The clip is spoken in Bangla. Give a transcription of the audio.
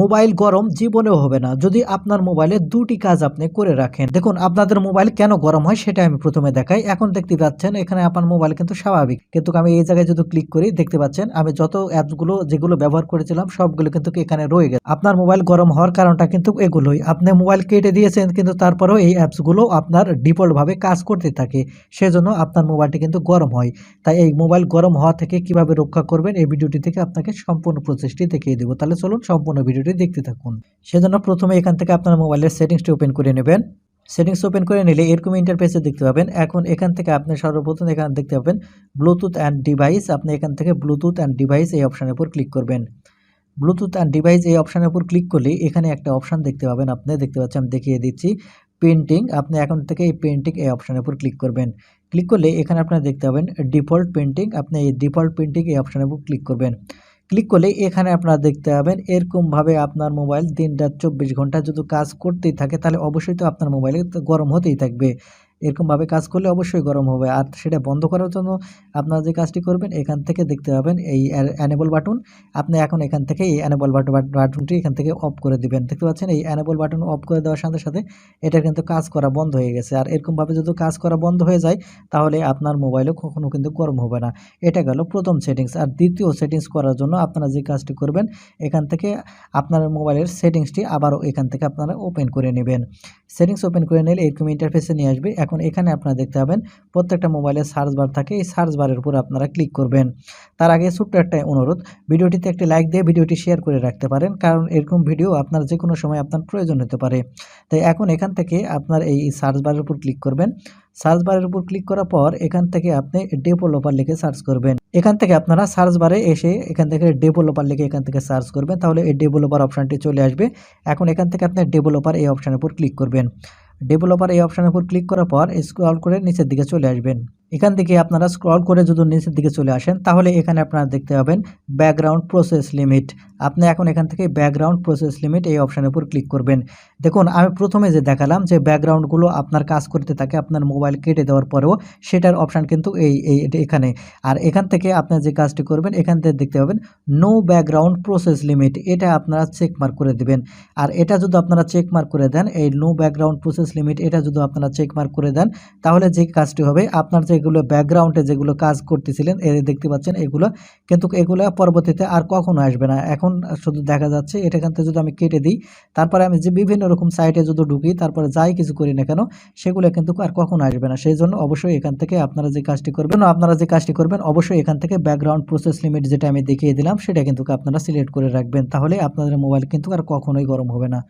মোবাইল গরম জীবনেও হবে না। যদি আপনার মোবাইলে দুটি কাজ আপনি করে রাখেন। দেখুন, আপনাদের মোবাইল কেন গরম হয় সেটা আমি প্রথমে দেখাই। এখন দেখতে পাচ্ছেন, এখানে আপনার মোবাইল কিন্তু স্বাভাবিক। কিন্তু আমি এই জায়গায় যদি ক্লিক করি, দেখতে পাচ্ছেন, আমি যত অ্যাপসগুলো যেগুলো ব্যবহার করেছিলাম, সবগুলো কিন্তু এখানে রয়ে গেছে। আপনার মোবাইল গরম হওয়ার কারণটা কিন্তু এগুলোই। আপনি মোবাইল কেটে দিয়েছেন, কিন্তু তারপরেও এই অ্যাপসগুলো আপনার ডিফল্টভাবে কাজ করতে থাকে। সেজন্য আপনার মোবাইলটি কিন্তু গরম হয়। তাই এই মোবাইল গরম হওয়া থেকে কীভাবে রক্ষা করবেন, এই ভিডিওটি থেকে আপনাকে সম্পূর্ণ প্রচেষ্টি দেখিয়ে দেবো। তাহলে চলুন, সম্পূর্ণ ভিডিওটি দেখতে থাকুন। সেজন্য প্রথমে এখান থেকে আপনার মোবাইলের সেটিংসটি ওপেন করে নেবেন। সেটিংস ওপেন করে নিলে এরকম ইন্টারফেসে দেখতে পাবেন। এখন এখান থেকে আপনি সর্বপ্রথম এখানে দেখতে পাবেন ব্লুটুথ অ্যান্ড ডিভাইস আপনি এখান থেকে ব্লুটুথ অ্যান্ড ডিভাইস এই অপশানের উপর ক্লিক করবেন। ব্লুটুথ অ্যান্ড ডিভাইস এই অপশানের উপর ক্লিক করলে এখানে একটা অপশান দেখতে পাবেন আপনি। দেখতে পাচ্ছেন আমি দেখিয়ে দিচ্ছি। পেন্টিং আপনি এখন থেকে এই পেন্টিং এই অপশানের উপর ক্লিক করবেন। ক্লিক করলে এখানে আপনারা দেখতে পাবেন ডিফল্ট পেন্টিং আপনি এই ডিফল্ট পেন্টিং এই অপশানের উপর ক্লিক করবেন। ক্লিক করলে এখানে আপনারা দেখতে পাবেন এরকমভাবে আপনার মোবাইল দিন রাত চব্বিশ ঘণ্টা যদি কাজ করতেই থাকে, তাহলে অবশ্যই তো আপনার মোবাইলে গরম হতেই থাকবে। এরকমভাবে কাজ করলে অবশ্যই গরম হবে। আর সেটা বন্ধ করার জন্য আপনারা যে কাজটি করবেন, এখান থেকে দেখতে পাবেন এই অ্যানেবল বাটন আপনি এখন এখান থেকে এই অ্যানেবল বাটন বাটনটি এখান থেকে অফ করে দিবেন। দেখতে পাচ্ছেন এই অ্যানেবল বাটন অফ করে দেওয়ার সাথে সাথে এটা কিন্তু কাজ করা বন্ধ হয়ে গেছে। আর এরকমভাবে যদি কাজ করা বন্ধ হয়ে যায়, তাহলে আপনার মোবাইলও কখনো কিন্তু গরম হবে না। এটা গেল প্রথম সেটিংস আর দ্বিতীয় সেটিংস করার জন্য আপনারা যে কাজটি করবেন, এখান থেকে আপনার মোবাইলের সেটিংসটি আবারও এখান থেকে আপনারা ওপেন করে নেবেন। সেটিংস ওপেন করে নিলে এরকম ইন্টারফেসে নিয়ে আসবে। এখন এখানে আপনারা দেখতে পাবেন, প্রত্যেকটা মোবাইলে সার্চ বার থাকে, এই সার্চ বারের উপর আপনারা ক্লিক করবেন। তার আগে ছোট্ট একটা অনুরোধ, ভিডিওটিতে একটি লাইক দিয়ে ভিডিওটি শেয়ার করে রাখতে পারেন, কারণ এরকম ভিডিও আপনার যে কোনো সময় আপনার প্রয়োজন হতে পারে। তাই এখন এখান থেকে আপনার এই সার্চ বারের উপর ক্লিক করবেন। সার্চ বারের উপর ক্লিক করার পর এখান থেকে আপনি ডেভেলপার লিখে সার্চ করবেন। এখান থেকে আপনারা সার্চ বারে এসে এখান থেকে ডেভেলপার লিখে এখান থেকে সার্চ করবেন। তাহলে এই ডেভেলপার অপশানটি চলে আসবে। এখন এখান থেকে আপনি ডেভেলপার এই অপশানের উপর ক্লিক করবেন। ডেভেলপার এই অপশানের উপর ক্লিক করার পর স্ক্রল করে নিচের দিকে চলে আসবেন। এখান থেকে আপনারা স্ক্রল করে যদি নিচের দিকে চলে আসেন, তাহলে এখানে আপনারা দেখতে পাবেন ব্যাকগ্রাউন্ড প্রসেস লিমিট আপনি এখন এখান থেকে ব্যাকগ্রাউন্ড প্রসেস লিমিট এই অপশানের উপর ক্লিক করবেন। দেখুন, আমি প্রথমে যে দেখালাম যে ব্যাকগ্রাউন্ডগুলো আপনার কাজ করতে থাকে আপনার মোবাইল কেটে দেওয়ার পরেও, সেটার অপশান কিন্তু এই এই এখানে। আর এখান থেকে আপনার যে কাজটি করবেন, এখান থেকে দেখতে পাবেন নো ব্যাকগ্রাউন্ড প্রসেস লিমিট এটা আপনারা চেক মার্ক করে দেবেন। আর এটা যদি আপনারা চেক মার্ক করে দেন, এই নো ব্যাকগ্রাউন্ড প্রসেস লিমিট এটা যদি আপনারা চেক মার্ক করে দেন, তাহলে যে কাজটি হবে, আপনার যেগুলো ব্যাকগ্রাউন্ডে যেগুলো কাজ করতেছিলেন, এ দেখতে পাচ্ছেন এগুলো। কিন্তু এগুলো পরবর্তীতে আর কখনো আসবে না। এখন শুধু দেখা যাচ্ছে, এটা এখান থেকে যদি আমি কেটে দিই, তারপরে আমি যে বিভিন্ন রকম সাইটে যদি ঢুকি, তারপরে যাই কিছু করি না কেন, সেগুলো কিন্তু আর কখনো আসবে না। সেই জন্য অবশ্যই এখান থেকে আপনারা যে কাজটি করবেন, আপনারা যে কাজটি করবেন, অবশ্যই এখান থেকে ব্যাকগ্রাউন্ড প্রসেস লিমিট যেটা আমি দেখিয়ে দিলাম, সেটা কিন্তু আপনারা সিলেক্ট করে রাখবেন। তাহলে আপনাদের মোবাইল কিন্তু আর কখনোই গরম হবে না।